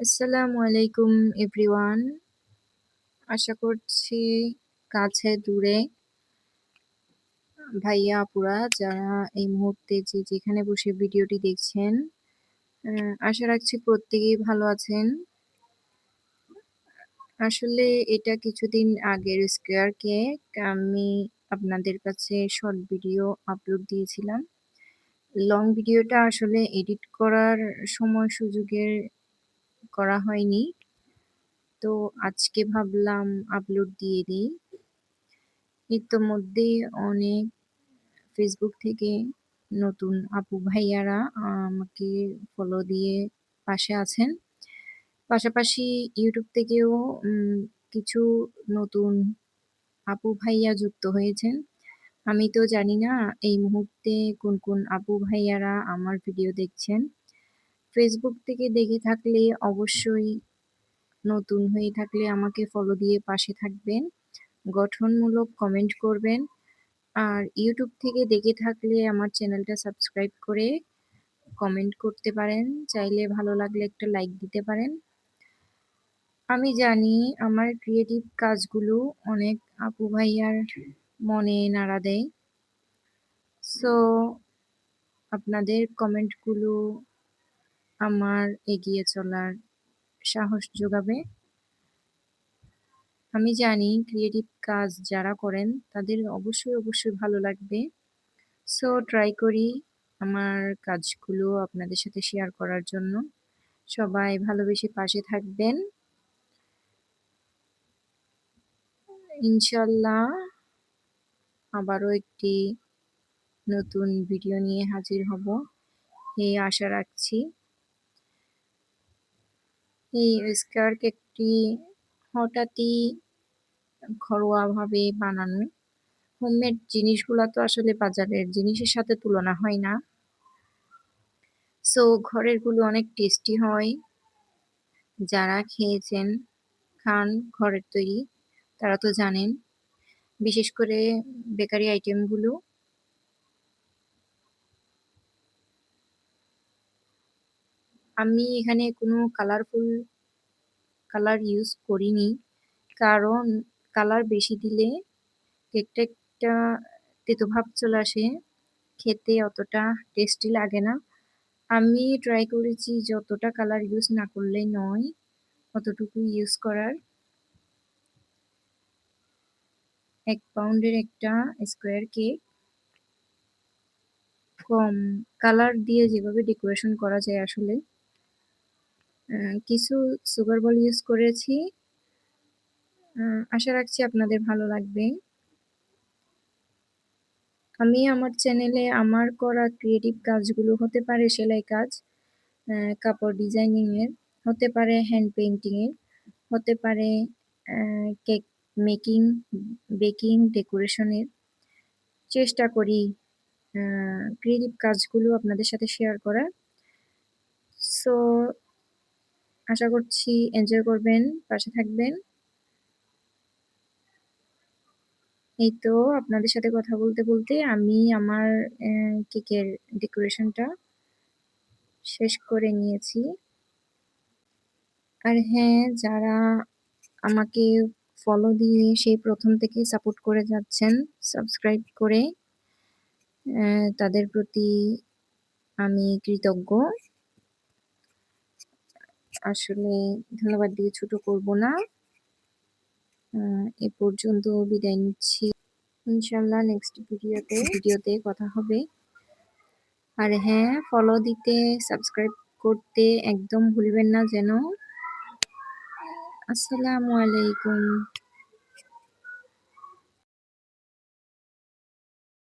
আসসালামু আলাইকুম এভরিওয়ান। আশা করছি কাছে দূরে ভাইয়া আপুরা যারা এই মুহূর্তে যে যেখানে বসে ভিডিওটি দেখছেন, আশা রাখছি প্রত্যেকেই ভালো আছেন। আসলে এটা কিছুদিন আগের স্কোয়ার কেক আমি আপনাদের কাছে শর্ট ভিডিও আপলোড দিয়েছিলাম। লং ভিডিওটা আসলে এডিট করার সময় সুযোগের করা হয়নি। তো আজকে ভাবলাম আপলোড দিয়ে দিই। ইতোমধ্যেই অনেক ফেসবুক থেকে নতুন আপু ভাইয়ারা আমাকে ফলো দিয়ে পাশে আছেন। পাশাপাশি ইউটিউব থেকেও কিছু নতুন আপু ভাইয়া যুক্ত হয়েছেন। আমি তো জানি না এই মুহূর্তে কোন, কোন আপু ভাইয়ারা আমার ভিডিও দেখছেন। ফেসবুক থেকে দেখে থাকলে অবশ্যই নতুন হয়ে থাকলে আমাকে ফলো দিয়ে পাশে থাকবেন। গঠনমূলক কমেন্ট করবেন। আর ইউটিউব থেকে দেখে থাকলে আমার চ্যানেলটা সাবস্ক্রাইব করে কমেন্ট করতে পারেন। চাইলে ভালো লাগলে একটা লাইক দিতে পারেন। আমি জানি আমার ক্রিয়েটিভ কাজগুলো অনেক আপু ভাইয়ার মনে নাড়া দেয়। সো আপনাদের কমেন্টগুলো আমার এগিয়ে চলার সাহস যোগাবে। আমি জানি ক্রিয়েটিভ কাজ যারা করেন তাদের অবশ্যই, অবশ্যই ভালো লাগবে। সো ট্রাই করি আমার কাজগুলো আপনাদের সাথে শেয়ার করার জন্য। সবাই ভালোবেসে পাশে থাকবেন। ইনশাল্লাহ আবারও একটি নতুন ভিডিও নিয়ে হাজির হব এই আশা রাখছি। এই স্কোয়ার কেকটি হঠাৎই ঘরোয়াভাবে বানানো। হোমমেড জিনিসগুলা তো আসলে বাজারের জিনিসের সাথে তুলনা হয় না। সো ঘরেরগুলো অনেক টেস্টি হয়। যারা খেয়েছেন, খান ঘরের তৈরি তারা তো জানেন। বিশেষ করে বেকারি আইটেমগুলো। আমি এখানে কোনো কালারফুল কালার ইউজ করিনি। কারণ কালার বেশি দিলে কেকটা একটা তেতো ভাব চলে আসে। খেতে অতটা টেস্টি লাগে না। আমি ট্রাই করেছি যতটা কালার ইউজ না করলে নয়, অতটুকু ইউজ করার। এক পাউন্ডের একটা স্কোয়ার কেক। কম কালার দিয়ে যেভাবে ডেকোরেশন করা যায় আসলে। কিছু সুগার বল ইউজ করেছি। আশা রাখছি আপনাদের ভালো লাগবে। আমি আমার চ্যানেলে আমার করা ক্রিয়েটিভ কাজগুলো হতে পারে সেলাই কাজ, কাপড় ডিজাইনিং এর, হতে পারে হ্যান্ড পেইন্টিং এর, হতে পারে কেক মেকিং, বেকিং, ডেকোরেশন এর। চেষ্টা করি ক্রিয়েটিভ কাজগুলো আপনাদের সাথে শেয়ার করার। সো আশা করছি এনজয় করবেন, পাশে থাকবেন। এই তো আপনাদের সাথে কথা বলতে, বলতে আমি আমার কেকের ডেকোরেশনটা শেষ করে নিয়েছি। আর হ্যাঁ, যারা আমাকে ফলো দিয়ে সেই প্রথম থেকেই সাপোর্ট করে যাচ্ছেন, সাবস্ক্রাইব করে তাদের প্রতি আমি কৃতজ্ঞ। আসলে ধন্যবাদ দিয়ে ছোট করব না। এ পর্যন্ত বিদায় নিচ্ছি। ইনশাল্লাহ নেক্সট ভিডিওতে ভিডিওতে কথা হবে। আর হ্যাঁ, ফলো দিতে, সাবস্ক্রাইব করতে একদম ভুলবেন না যেন। আসসালামু আলাইকুম।